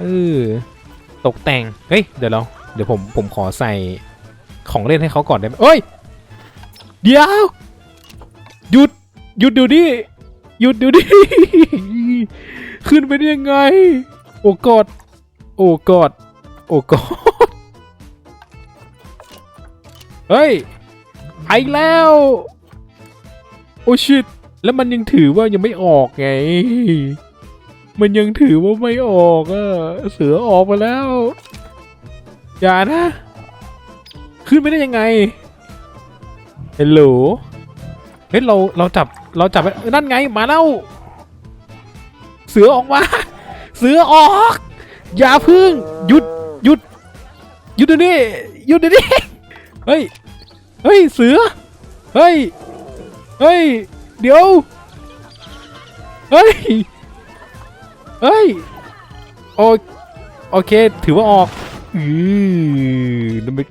เออตกแต่งเฮ้ยเดี๋ยวเราเดี๋ยวผมผมขอใส่ของเล่นให้เขาก่อนได้ไหมเอ้ย เดี๋ยว หยุด หยุดเดี๋ยวนี้หยุดเดี๋ยวนี้ขึ้นไปได้ยังไง โอ้กอด โอ้กอด โอ้กอด เฮ้ยไปแล้ว โอ้ชิตแล้วมันยังถือว่ายังไม่ออกไง มันยังถือว่าไม่ออกอะเสือออกมาแล้ว อย่านะ ขึ้นไม่ได้ยังไงเฮลโหลเฮ้ยเราเราจับเราจับนั่นไงมาแล้วเสือออกมา เสือออก อย่าพึ่งหยุดหยุดหยุดเดี๋ยวนี้หยุดเดี๋ยวนี้เฮ้ยเฮ้ยเสือเฮ้ยเฮ้ยเดี๋ยวเฮ้ย เฮ้ยโอโอเค ถือว่าออก อือนั่นไม่